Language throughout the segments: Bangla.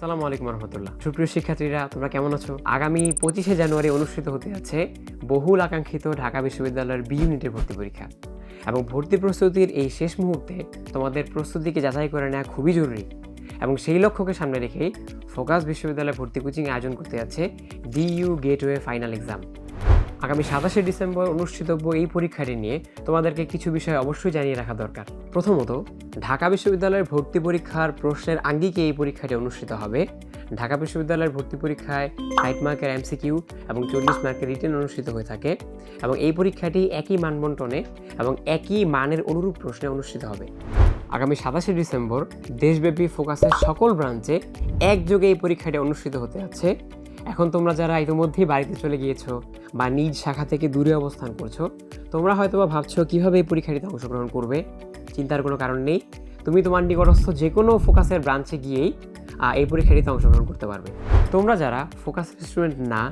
সালামু আলাইকুম রহমতুল্লাহ। সুপ্রিয় শিক্ষার্থীরা, তোমরা কেমন আছো? আগামী পঁচিশে জানুয়ারি অনুষ্ঠিত হতে যাচ্ছে বহুল আকাঙ্ক্ষিত ঢাকা বিশ্ববিদ্যালয়ের বি ইউনিটের ভর্তি পরীক্ষা। এবং ভর্তি প্রস্তুতির এই শেষ মুহূর্তে তোমাদের প্রস্তুতিকে যাচাই করে নেওয়া খুবই জরুরি। এবং সেই লক্ষ্যকে সামনে রেখেই ফোকাস বিশ্ববিদ্যালয়ে ভর্তি কোচিং আয়োজন করতে যাচ্ছে ডিইউ গেটওয়ে ফাইনাল এক্সাম। আগামী সাতাশে ডিসেম্বর অনুষ্ঠিতব্য এই পরীক্ষাটি নিয়ে তোমাদেরকে কিছু বিষয় অবশ্যই জানিয়ে রাখা দরকার। প্রথমত, ঢাকা বিশ্ববিদ্যালয়ের ভর্তি পরীক্ষার প্রশ্নের আঙ্গিকে এই পরীক্ষাটি অনুষ্ঠিত হবে। ঢাকা বিশ্ববিদ্যালয়ের ভর্তি পরীক্ষায় ষাট মার্কের এমসিকিউ এবং চল্লিশ মার্কের রিটেন অনুষ্ঠিত হয়ে থাকে এবং এই পরীক্ষাটি একই মানবন্টনে এবং একই মানের অনুরূপ প্রশ্নে অনুষ্ঠিত হবে। আগামী সাতাশে ডিসেম্বর দেশব্যাপী ফোকাসের সকল ব্রাঞ্চে একযোগে এই পরীক্ষাটি অনুষ্ঠিত হতে যাচ্ছে। এখন তোমরা যারা ইতিমধ্যেই বাড়িতে চলে গিয়েছো বা নিজ শাখা থেকে দূরে অবস্থান করছ, তোমরা হয়তো বা ভাবছ কীভাবে এই পরীক্ষাটিতে অংশগ্রহণ করবে। চিন্তার কোনো কারণ নেই। তুমি তোমার নিকটস্থ যে কোনো ফোকাসের ব্রাঞ্চে গিয়েই এই পরীক্ষাটিতে অংশগ্রহণ করতে পারবে। তোমরা যারা ফোকাস স্টুডেন্ট না,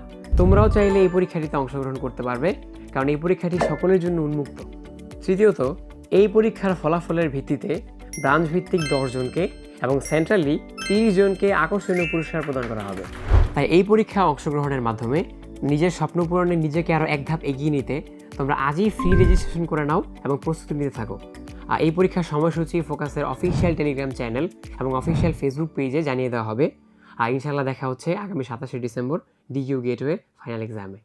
তোমরাও চাইলে এই পরীক্ষাটিতে অংশগ্রহণ করতে পারবে, কারণ এই পরীক্ষাটি সকলের জন্য উন্মুক্ত। তৃতীয়ত, এই পরীক্ষার ফলাফলের ভিত্তিতে ব্রাঞ্চ ভিত্তিক দশজনকে এবং সেন্ট্রালি তিরিশ জনকে আকর্ষণীয় পুরস্কার প্রদান করা হবে। তাই এই পরীক্ষা অংশগ্রহণের মাধ্যমে নিজের স্বপ্ন পূরণে নিজেকে আরও এক ধাপ এগিয়ে নিতে তোমরা আজই ফ্রি রেজিস্ট্রেশন করে নাও এবং প্রস্তুতি নিতে থাকো। আর এই পরীক্ষার সময়সূচি ফোকাসের অফিসিয়াল টেলিগ্রাম চ্যানেল এবং অফিসিয়াল ফেসবুক পেজে জানিয়ে দেওয়া হবে। আর ইনশাল্লাহ দেখা হচ্ছে আগামী সাতাশে ডিসেম্বর ডিইউ গেটওয়ে ফাইনাল এক্সামে